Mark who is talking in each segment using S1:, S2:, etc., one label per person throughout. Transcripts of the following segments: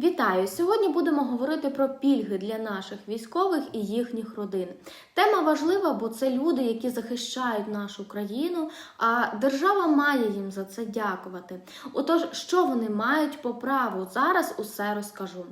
S1: Вітаю! Сьогодні будемо говорити про пільги для наших військових і їхніх родин. Тема важлива, бо це люди, які захищають нашу країну, а держава має їм за це дякувати. Отож, що вони мають по праву? Зараз усе розкажу.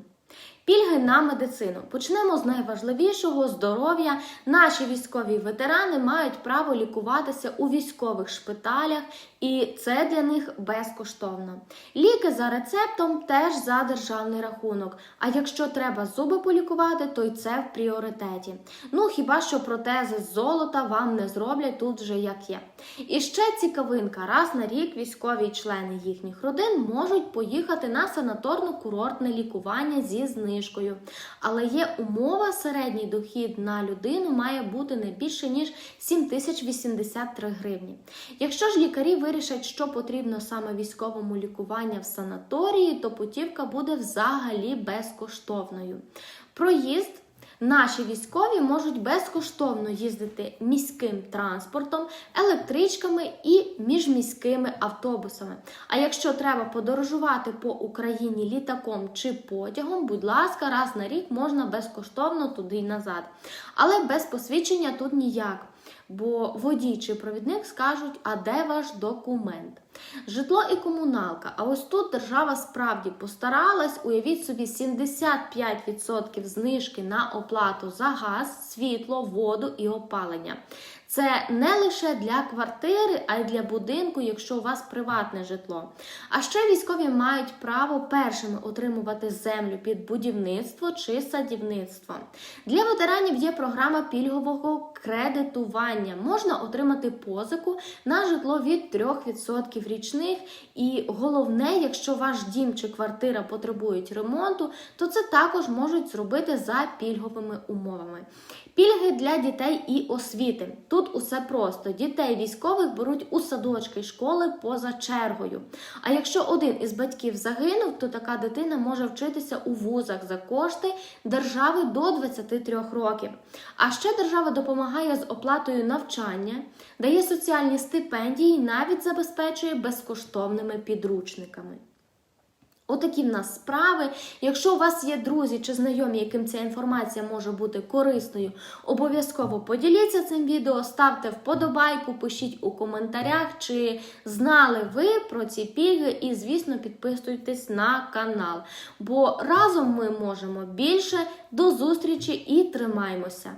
S1: Пільги на медицину. Почнемо з найважливішого здоров'я. Наші військові ветерани мають право лікуватися у військових шпиталях, і це для них безкоштовно. Ліки за рецептом теж за державний рахунок. А якщо треба зуби полікувати, то й це в пріоритеті. Ну хіба що протези з золота вам не зроблять тут вже як є. І ще цікавинка: раз на рік військові члени їхніх родин можуть поїхати на санаторно-курортне лікування зі знижкою. Але є умова, середній дохід на людину має бути не більше ніж 7083 гривні. Якщо ж лікарі вирішать, що потрібно саме військовому лікуванню в санаторії, то путівка буде взагалі безкоштовною. Проїзд. Наші військові можуть безкоштовно їздити міським транспортом, електричками і міжміськими автобусами. А якщо треба подорожувати по Україні літаком чи потягом, будь ласка, раз на рік можна безкоштовно туди й назад. Але без посвідчення тут ніяк. Бо водій чи провідник скажуть, а де ваш документ? Житло і комуналка. А ось тут держава справді постаралась. Уявіть собі, 75% знижки на оплату за газ, світло, воду і опалення. Це не лише для квартири, а й для будинку, якщо у вас приватне житло. А ще військові мають право першими отримувати землю під будівництво чи садівництво. Для ветеранів є програма пільгового кредитування. Можна отримати позику на житло від 3% річних. І головне, якщо ваш дім чи квартира потребують ремонту, то це також можуть зробити за пільговими умовами. Пільги для дітей і освіти. Тут усе просто. Дітей військових беруть у садочки школи поза чергою. А якщо один із батьків загинув, то така дитина може вчитися у вузах за кошти держави до 23 років. А ще держава допомагає з оплатою навчання, дає соціальні стипендії і навіть забезпечує безкоштовними підручниками. Отакі в нас справи. Якщо у вас є друзі чи знайомі, яким ця інформація може бути корисною, обов'язково поділіться цим відео, ставте вподобайку, пишіть у коментарях, чи знали ви про ці пільги, і, звісно, підписуйтесь на канал. Бо разом ми можемо більше. До зустрічі і тримаймося!